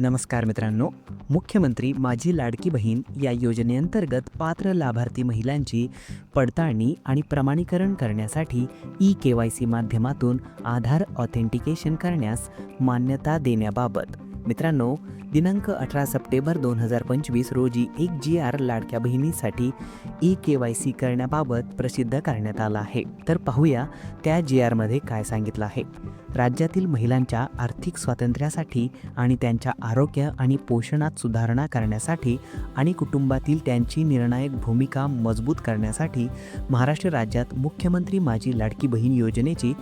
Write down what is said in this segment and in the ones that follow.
नमस्कार मित्रांनो. मुख्यमंत्री माझी लाडकी बहीण या योजनेअंतर्गत पात्र लाभार्थी महिलांची पडताळणी आणि प्रमाणीकरण करण्यासाठी ई के वाय सी माध्यमातून आधार ऑथेंटिकेशन करण्यास मान्यता देण्याबाबत. मित्रांनो दिनांक अठरा सप्टेंबर दोन हजार पंचवीस रोजी एक जी आर लाडक्या बहिणीसाठी ई के वाय सी करण्याबाबत प्रसिद्ध करण्यात आला आहे. तर पाहूया त्या जी आरमध्ये काय सांगितलं आहे. राज्यातील महिलांच्या आर्थिक स्वातंत्र्यासाठी आणि त्यांच्या आरोग्य आणि पोषणात सुधारणा करण्यासाठी आणि कुटुंबातील त्यांची निर्णायक भूमिका मजबूत करण्यासाठी महाराष्ट्र राज्यात मुख्यमंत्री माझी लाडकी बहीण योजनेची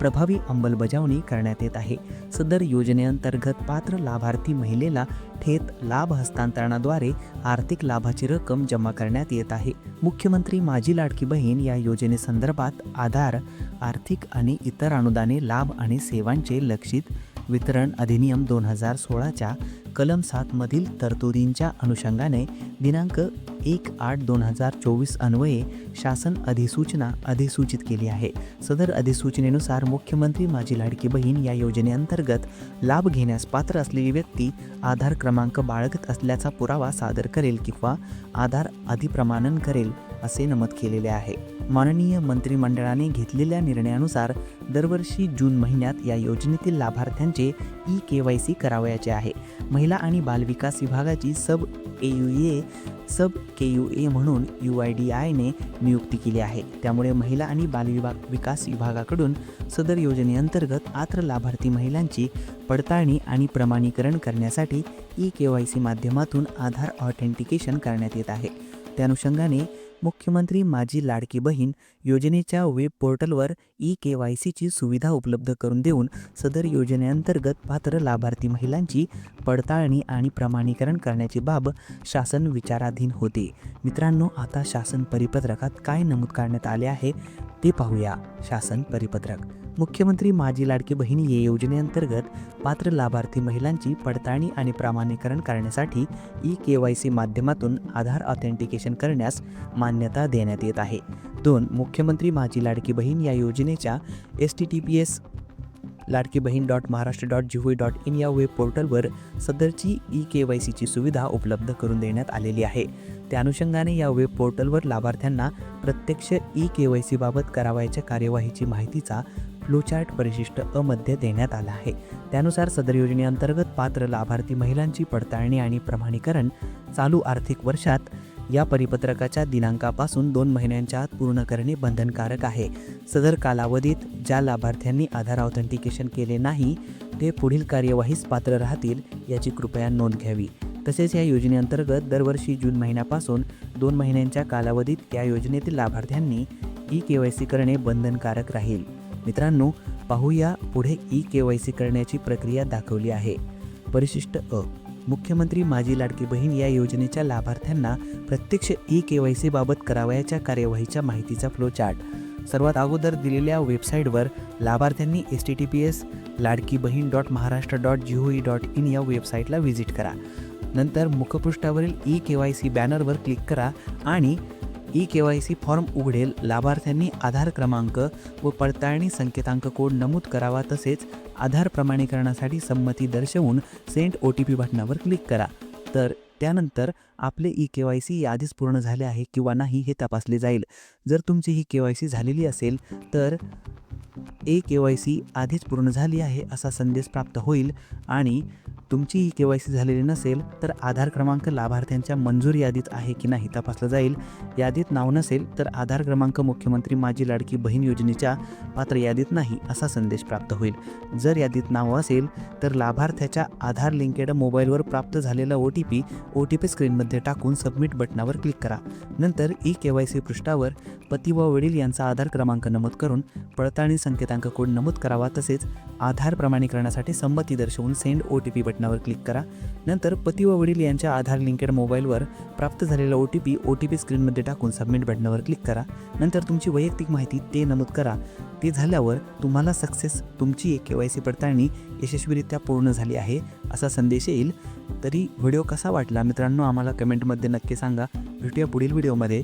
प्रभावी अंमलबजावणी करण्यात येत आहे. सदर योजनेअंतर्गत पात्र लाभार्थी महिलेला थेट लाभ हस्तांतरणाद्वारे आर्थिक लाभाची रक्कम जमा करण्यात येत आहे. मुख्यमंत्री माझी लाडकी बहीण या योजनेसंदर्भात आधार आर्थिक आणि इतर अनुदाने लाभ आणि सेवांचे लक्षित वितरण अधिनियम दोन हजार सोळाच्या कलम सातमधील तरतुदींच्या अनुषंगाने दिनांक एक आठ दोन हजार चोवीस अन्वये शासन अधिसूचना अधिसूचित केली आहे. सदर अधिसूचनेनुसार मुख्यमंत्री माझी लाडकी बहीण या योजनेअंतर्गत लाभ घेण्यास पात्र असलेली व्यक्ती आधार क्रमांक बाळगत असल्याचा पुरावा सादर करेल किंवा आधार अधिप्रमाणन करेल. असे नमूद केलेले आहे. माननीय मंत्रिमंडळाने घेतलेल्या निर्णयानुसार दरवर्षी जून महिन्यात या योजनेतील लाभार्थ्यांचे ई के वाय सी करावयाचे आहे. महिला आणि बालविकास विभागाची सब ए U A sub K U A म्हणून यू आय डी आयने नियुक्ती केली आहे. त्यामुळे महिला आणि बालविभाग विकास विभागाकडून सदर योजनेअंतर्गत आत्र लाभार्थी महिलांची पडताळणी आणि प्रमाणीकरण करण्यासाठी ई के वाय सी माध्यमातून आधार ऑथेंटिकेशन करण्यात येत आहे. त्या अनुषंगाने मुख्यमंत्री माझी लाडकी बहीण योजनेच्या वेब पोर्टलवर ई के वाय सीची सुविधा उपलब्ध करून देऊन सदर योजनेअंतर्गत पात्र लाभार्थी महिलांची पडताळणी आणि प्रमाणीकरण करण्याची बाब शासन विचाराधीन होते. मित्रांनो आता शासन परिपत्रकात काय नमूद करण्यात आले आहे ते पाहूया. शासन परिपत्रक. मुख्यमंत्री माझी लाडकी बहीण या योजनेअंतर्गत पात्र लाभार्थी महिलांची पडताळणी आणि प्रमाणीकरण करण्यासाठी ई के वाय सी माध्यमातून आधार ऑथेंटिकेशन करण्यास मान्यता देण्यात येत आहे. दोन मुख्यमंत्री माझी लाडकी बहीण या योजनेच्या S T T P S Ladki Bahin dot Maharashtra dot G dot in या वेब पोर्टलवर सदरची ई के वाय सीची सुविधा उपलब्ध करून देण्यात आलेली आहे. त्या अनुषंगाने या वेब पोर्टलवर लाभार्थ्यांना प्रत्यक्ष ई के वाय सीबाबत करावयाच्या कार्यवाहीची माहितीचा फ्लोचार्ट परिशिष्ट अमध्ये देण्यात आला आहे. त्यानुसार सदर योजनेअंतर्गत पात्र लाभार्थी महिलांची पडताळणी आणि प्रमाणीकरण चालू आर्थिक वर्षात या परिपत्रकाच्या दिनांकापासून दोन महिन्यांच्या आत पूर्ण करणे बंधनकारक आहे. सदर कालावधीत ज्या लाभार्थ्यांनी आधार ऑथेंटिकेशन केले नाही ते पुढील कार्यवाहीस पात्र राहतील याची कृपया नोंद घ्यावी. तसेच या योजनेअंतर्गत दरवर्षी जून महिन्यापासून दोन महिन्यांच्या कालावधीत या योजनेतील लाभार्थ्यांनी ई के वाय सी करणे बंधनकारक राहील. मित्रांनो पाहूया पुढे ई के वाय सी करण्याची प्रक्रिया दाखवली आहे. परिशिष्ट अ. मुख्यमंत्री माझी लाडकी बहीण या योजनेच्या लाभार्थ्यांना प्रत्यक्ष ई के वाय सीबाबत करावयाच्या कार्यवाहीच्या माहितीचा फ्लोचार्ट सर्वात अगोदर दिलेल्या वेबसाईटवर लाभार्थ्यांनी S T T P S Ladki Bahin dot Maharashtra dot G O E dot in या वेबसाईटला व्हिजिट करा. नंतर मुखपृष्ठावरील ई के वाय सी बॅनरवर क्लिक करा आणि E K Y C form उघडेल. लाभार्थ्यांनी आधार क्रमांक व पडताळणी संकेतांक कोड नमूद करावा तसेच आधार प्रमाणीकरणासाठी संमती दर्शवून सेंट ओ टी पी बटनावर क्लिक करा. तर त्यानंतर आपले ई के वाय सी आधीच पूर्ण झाले आहे किंवा नाही हे तपासले जाईल. जर तुमची ही के वाय सी झालेली असेल तर ए के वाय सी आधीच पूर्ण झाली आहे असा संदेश प्राप्त होईल. आणि तुमची ही के वाय सी झालेली नसेल तर आधार क्रमांक लाभार्थ्यांच्या मंजूर यादीत आहे की नाही तपासलं जाईल. यादीत नाव नसेल तर आधार क्रमांक मुख्यमंत्री माझी लाडकी बहीण योजनेच्या पात्र यादीत नाही असा संदेश प्राप्त होईल. जर यादीत नाव असेल तर लाभार्थ्याच्या आधार लिंकेड मोबाईलवर प्राप्त झालेला O T P O T P स्क्रीनमध्ये टाकून सबमिट बटनावर क्लिक करा. नंतर ई के वाय सी पृष्ठावर पती व वडील यांचा आधार क्रमांक नमूद करून पडताळणी संकेतांक कोड नमूद करावा तसेच आधार प्रमाणीकरणासाठी संमती दर्शवून सेंड ओ टी पी बटनावर क्लिक करा. नंतर पती व वडील यांच्या आधार लिंकेड मोबाईलवर प्राप्त झालेला O T P O T P स्क्रीनमध्ये टाकून सबमिट बटनावर क्लिक करा. नंतर तुमची वैयक्तिक माहिती ते नमूद करा. ते झाल्यावर तुम्हाला सक्सेस तुमची के वाय सी पडताळणी यशस्वीरित्या पूर्ण झाली आहे असा संदेश येईल. तरी व्हिडिओ कसा वाटला मित्रांनो? आम्हाला कमेंटमध्ये नक्की सांगा. भेटूया पुढील व्हिडिओमध्ये.